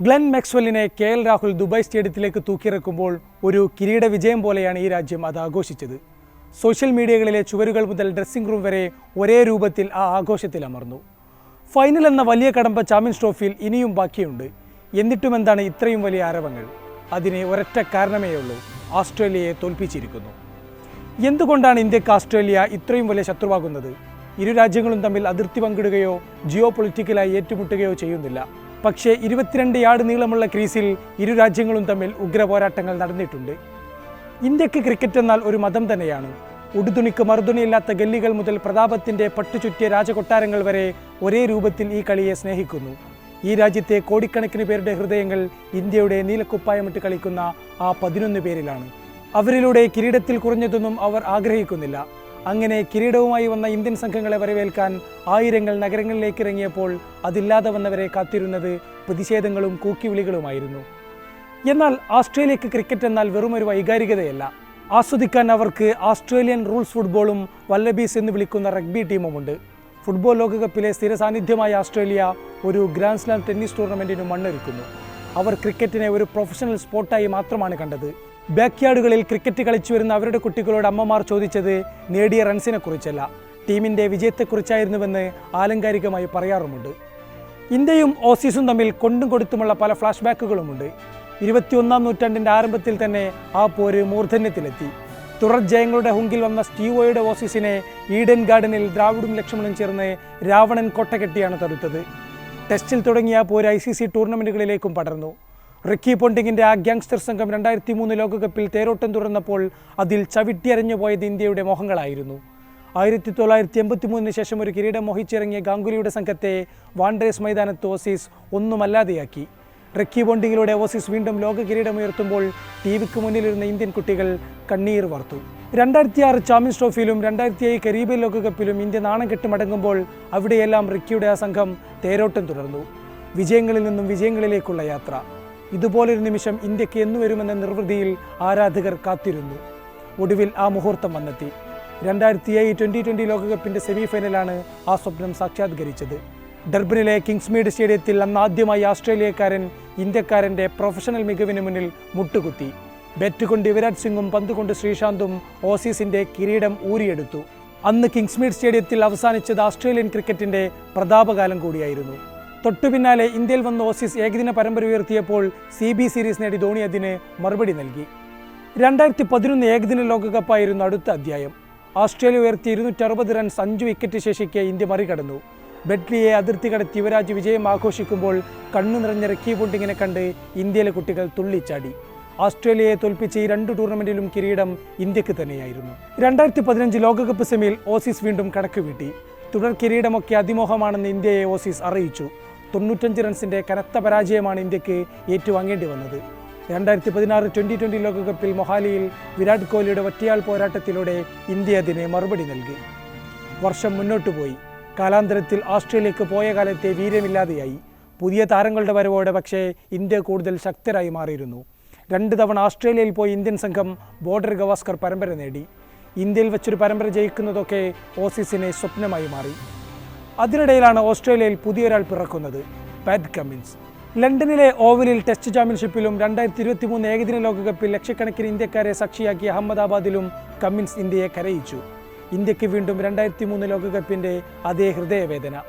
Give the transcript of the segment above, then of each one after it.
Glenn മാക്സ്വെല്ലിനെ K L Rahul Dubai സ്റ്റേഡിയത്തിലേക്ക് തൂക്കിയിറക്കുമ്പോൾ ഒരു കിരീട വിജയം പോലെയാണ് ഈ രാജ്യം അത് ആഘോഷിച്ചത്. സോഷ്യൽ മീഡിയകളിലെ ചുവരുകൾ മുതൽ ഡ്രസ്സിംഗ് റൂം വരെ ഒരേ രൂപത്തിൽ ആ ആഘോഷത്തിൽ അമർന്നു. ഫൈനൽ എന്ന വലിയ കടമ്പ ചാമ്പ്യൻസ് ട്രോഫിയിൽ ഇനിയും ബാക്കിയുണ്ട്. എന്നിട്ടും എന്താണ് ഇത്രയും വലിയ ആരവങ്ങൾ? അതിന് ഒരൊറ്റ കാരണമേ ഉള്ളൂ. ഓസ്ട്രേലിയയെ തോൽപ്പിച്ചിരിക്കുന്നു. എന്തുകൊണ്ടാണ് ഇന്ത്യയ്ക്ക് ഓസ്ട്രേലിയ ഇത്രയും വലിയ ശത്രുവാകുന്നത്? ഇരു രാജ്യങ്ങളും തമ്മിൽ അതിർത്തി പങ്കിടുകയോ ജിയോ പൊളിറ്റിക്കലായി ഏറ്റുമുട്ടുകയോ ചെയ്യുന്നില്ല. പക്ഷേ ഇരുപത്തിരണ്ട് യാർഡ് നീളമുള്ള ക്രീസിൽ ഇരു രാജ്യങ്ങളും തമ്മിൽ ഉഗ്ര പോരാട്ടങ്ങൾ നടന്നിട്ടുണ്ട്. ഇന്ത്യയ്ക്ക് ക്രിക്കറ്റ് എന്നാൽ ഒരു മതം തന്നെയാണ്. ഉടുതുണിക്ക് മറുതുണിയില്ലാത്ത ഗല്ലികൾ മുതൽ പ്രതാപത്തിന്റെ പട്ടുചുറ്റിയ രാജകൊട്ടാരങ്ങൾ വരെ ഒരേ രൂപത്തിൽ ഈ കളിയെ സ്നേഹിക്കുന്നു. ഈ രാജ്യത്തെ കോടിക്കണക്കിന് പേരുടെ ഹൃദയങ്ങൾ ഇന്ത്യയുടെ നീലക്കുപ്പായമിട്ട് കളിക്കുന്ന ആ പതിനൊന്ന് പേരിലാണ്. അവരിലൂടെ കിരീടത്തിൽ കുറഞ്ഞതൊന്നും അവർ ആഗ്രഹിക്കുന്നില്ല. അങ്ങനെ കിരീടവുമായി വന്ന ഇന്ത്യൻ സംഘങ്ങളെ വരവേൽക്കാൻ ആയിരങ്ങൾ നഗരങ്ങളിലേക്ക് ഇറങ്ങിയപ്പോൾ അതില്ലാതെ വന്നവരെ കാത്തിരുന്നത് പ്രതിഷേധങ്ങളും കൂക്കിവിളികളുമായിരുന്നു. എന്നാൽ ഓസ്ട്രേലിയക്ക് ക്രിക്കറ്റ് എന്നാൽ വെറുമൊരു വൈകാരികതയല്ല. ആസ്വദിക്കാൻ അവർക്ക് ഓസ്ട്രേലിയൻ റൂൾസ് ഫുട്ബോളും വല്ലബീസ് എന്ന് വിളിക്കുന്ന റഗ്ബി ടീമുമുണ്ട്. ഫുട്ബോൾ ലോകകപ്പിലെ സ്ഥിര സാന്നിധ്യമായ ഓസ്ട്രേലിയ ഒരു ഗ്രാൻഡ് സ്ലാം ടെന്നീസ് ടൂർണമെന്റിനും മണ്ണൊരുക്കുന്നു. അവർ ക്രിക്കറ്റിനെ ഒരു പ്രൊഫഷണൽ സ്പോർട്ടായി മാത്രമാണ് കണ്ടത്. ബാക്ക്യാർഡുകളിൽ ക്രിക്കറ്റ് കളിച്ചു വരുന്ന അവരുടെ കുട്ടികളോട് അമ്മമാർ ചോദിച്ചത് നേടിയ റൺസിനെ കുറിച്ചല്ല. ടീമിന്റെ വിജയത്തെക്കുറിച്ചായിരുന്നുവെന്ന് ആലങ്കാരികമായി പറയാറുമുണ്ട്. ഇന്ത്യയും ഓസീസും തമ്മിൽ കൊണ്ടും കൊടുത്തുമുള്ള പല ഫ്ലാഷ് ബാക്കുകളുമുണ്ട് ഇരുപത്തിയൊന്നാം നൂറ്റാണ്ടിന്റെ ആരംഭത്തിൽ തന്നെ ആ പോര് മൂർധന്യത്തിലെത്തി. തുടർ ജയങ്ങളുടെ ഹുങ്കിൽ വന്ന സ്റ്റീവോയുടെ ഓസീസിനെ ഈഡൻ ഗാർഡനിൽ ദ്രാവിഡും ലക്ഷ്മണും ചേർന്ന് രാവണൻ കൊട്ടകെട്ടിയാണ് തടുത്തത്. ടെസ്റ്റിൽ തുടങ്ങിയ പോര് ഐ സി സി ടൂർണമെന്റുകളിലേക്കും പടർന്നു. റിക്കി പോണ്ടിങ്ങിന്റെ ആ ഗ്യാങ്സ്റ്റർ സംഘം രണ്ടായിരത്തി മൂന്ന് ലോകകപ്പിൽ തേരോട്ടം തുടർന്നപ്പോൾ അതിൽ ചവിട്ടിയരഞ്ഞു പോയത് ഇന്ത്യയുടെ മോഹങ്ങളായിരുന്നു. ആയിരത്തി തൊള്ളായിരത്തി എൺപത്തി മൂന്നിന് ശേഷം ഒരു കിരീടം മോഹിച്ചിറങ്ങിയ ഗാംഗുലിയുടെ സംഘത്തെ വാൻഡ്രേസ് മൈതാനത്ത് ഓസീസ് ഒന്നുമല്ലാതെയാക്കി. റക്കി ബോണ്ടിങ്ങിലൂടെ ഓസീസ് വീണ്ടും ലോക കിരീടമുയർത്തുമ്പോൾ ടി വിക്ക് മുന്നിലിരുന്ന ഇന്ത്യൻ കുട്ടികൾ കണ്ണീർ വാർത്തു. രണ്ടായിരത്തി ആറ് ചാമ്പ്യൻസ് ട്രോഫിയിലും രണ്ടായിരത്തി ഏഴ് കരീബിയൻ ലോകകപ്പിലും ഇന്ത്യ നാണം കെട്ട് മടങ്ങുമ്പോൾ അവിടെയെല്ലാം റിക്കിയുടെ ആ സംഘം തേരോട്ടം തുടർന്നു. വിജയങ്ങളിൽ നിന്നും വിജയങ്ങളിലേക്കുള്ള യാത്ര. ഇതുപോലൊരു നിമിഷം ഇന്ത്യയ്ക്ക് എന്നു വരുമെന്ന നിർവൃതിയിൽ ആരാധകർ കാത്തിരുന്നു. ഒടുവിൽ ആ മുഹൂർത്തം വന്നെത്തി. രണ്ടായിരത്തി ഏഴ് ട്വന്റി ട്വന്റി ലോകകപ്പിന്റെ സെമി ഫൈനലാണ് ആ സ്വപ്നം സാക്ഷാത്കരിച്ചത്. ഡർബനിലെ കിങ്സ്മീഡ് സ്റ്റേഡിയത്തിൽ അന്ന് ആദ്യമായി ആസ്ട്രേലിയക്കാരൻ ഇന്ത്യക്കാരന്റെ പ്രൊഫഷണൽ മികവിന് മുന്നിൽ മുട്ടുകുത്തി. ബെറ്റ് കൊണ്ട് യുവരാജ് സിംഗും പന്ത് കൊണ്ട് ശ്രീശാന്തും ഓസീസിന്റെ കിരീടം ഊരിയെടുത്തു. അന്ന് കിങ്സ്മീഡ് സ്റ്റേഡിയത്തിൽ അവസാനിച്ചത് ആസ്ട്രേലിയൻ ക്രിക്കറ്റിന്റെ പ്രതാപകാലം കൂടിയായിരുന്നു. തൊട്ടുപിന്നാലെ ഇന്ത്യയിൽ വന്ന ഓസീസ് ഏകദിന പരമ്പര ഉയർത്തിയപ്പോൾ സി ബി സീരീസ് നേടി ധോണി അതിന് മറുപടി നൽകി. രണ്ടായിരത്തി പതിനൊന്ന് ഏകദിന ലോകകപ്പായിരുന്നു അടുത്ത അധ്യായം. ഓസ്ട്രേലിയ ഉയർത്തി ഇരുന്നൂറ്റി അറുപത് റൺസ് അഞ്ച് വിക്കറ്റ് ശേഷിക്കെ ഇന്ത്യ മറികടന്നു. ബെഡ്ലിയെ അതിർത്തി കടത്തി യുവരാജ് വിജയം ആഘോഷിക്കുമ്പോൾ കണ്ണു നിറഞ്ഞ റക്കി ബോണ്ടിങ്ങിനെ കണ്ട് ഇന്ത്യയിലെ കുട്ടികൾ തുള്ളിച്ചാടി. ഓസ്ട്രേലിയയെ തോൽപ്പിച്ച് ഈ രണ്ട് ടൂർണമെന്റിലും കിരീടം ഇന്ത്യയ്ക്ക് തന്നെയായിരുന്നു. രണ്ടായിരത്തി പതിനഞ്ച് ലോകകപ്പ് സെമിയിൽ ഓസീസ് വീണ്ടും കണക്ക് വീട്ടി. തുടർ കിരീടമൊക്കെ അതിമോഹമാണെന്ന് ഇന്ത്യയെ ഓസീസ് അറിയിച്ചു. തൊണ്ണൂറ്റഞ്ച് റൺസിന്റെ കനത്ത പരാജയമാണ് ഇന്ത്യയ്ക്ക് ഏറ്റുവാങ്ങേണ്ടി വന്നത്. രണ്ടായിരത്തി പതിനാറ് ട്വന്റി ട്വന്റി ലോകകപ്പിൽ മൊഹാലിയിൽ വിരാട് കോഹ്ലിയുടെ ഒറ്റയാൾ പോരാട്ടത്തിലൂടെ ഇന്ത്യ അതിന് മറുപടി നൽകി. വർഷം മുന്നോട്ടു പോയി. കാലാന്തരത്തിൽ ഓസ്ട്രേലിയക്ക് പോയ കാലത്തെ വീര്യമില്ലാതെയായി. പുതിയ താരങ്ങളുടെ വരവോടെ പക്ഷേ ഇന്ത്യ കൂടുതൽ ശക്തരായി മാറിയിരുന്നു. രണ്ട് തവണ ഓസ്ട്രേലിയയിൽ പോയി ഇന്ത്യൻ സംഘം ബോർഡർ ഗവാസ്കർ പരമ്പര നേടി. ഇന്ത്യയിൽ വെച്ചൊരു പരമ്പര ജയിക്കുന്നതൊക്കെ ഓസീസിനെ സ്വപ്നമായി മാറി. അതിനിടയിലാണ് ഓസ്ട്രേലിയയിൽ പുതിയൊരാൾ പിറക്കുന്നത്. പാറ്റ് കമ്മിൻസ് ലണ്ടനിലെ ഓവലിൽ ടെസ്റ്റ് ചാമ്പ്യൻഷിപ്പിലും രണ്ടായിരത്തി ഇരുപത്തി മൂന്ന് ഏകദിന ലോകകപ്പിൽ ലക്ഷക്കണക്കിന് ഇന്ത്യക്കാരെ സാക്ഷിയാക്കിയ അഹമ്മദാബാദിലും കമ്മിൻസ് ഇന്ത്യയെ കരയിച്ചു. ഇന്ത്യയ്ക്ക് വീണ്ടും രണ്ടായിരത്തി മൂന്ന് ലോകകപ്പിന്റെ അതേ ഹൃദയവേദന.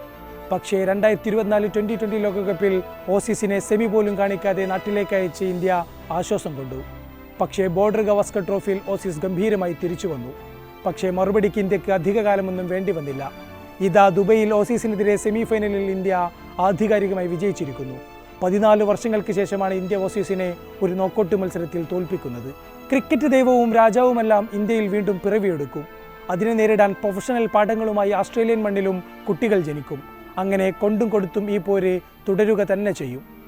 പക്ഷേ രണ്ടായിരത്തി ഇരുപത്തിനാല് ട്വന്റി ട്വന്റി ലോകകപ്പിൽ ഓസീസിനെ സെമി പോലും കാണിക്കാതെ നാട്ടിലേക്ക് അയച്ച് ഇന്ത്യ ആശ്വാസം കൊണ്ടു. പക്ഷേ ബോർഡർ ഗവാസ്കർ ട്രോഫിയിൽ ഓസീസ് ഗംഭീരമായി തിരിച്ചു വന്നു. പക്ഷേ മറുപടിക്ക് ഇന്ത്യയ്ക്ക് അധികകാലമൊന്നും വേണ്ടി വന്നില്ല. ഇതാ ദുബൈയിൽ ഓസീസിനെതിരെ സെമി ഫൈനലിൽ ഇന്ത്യ ആധികാരികമായി വിജയിച്ചിരിക്കുന്നു. പതിനാല് വർഷങ്ങൾക്ക് ശേഷമാണ് ഇന്ത്യ ഓസീസിനെ ഒരു നോക്കൌട്ട് മത്സരത്തിൽ തോൽപ്പിക്കുന്നത്. ക്രിക്കറ്റ് ദൈവവും രാജാവുമെല്ലാം ഇന്ത്യയിൽ വീണ്ടും പിറവിയെടുക്കും. അതിനെ നേരിടാൻ പ്രൊഫഷണൽ പാഠങ്ങളുമായി ഓസ്ട്രേലിയൻ മണ്ണിലും കുട്ടികൾ ജനിക്കും. അങ്ങനെ കൊണ്ടും കൊടുത്തും ഈ പോര് തുടരുക തന്നെ ചെയ്യും.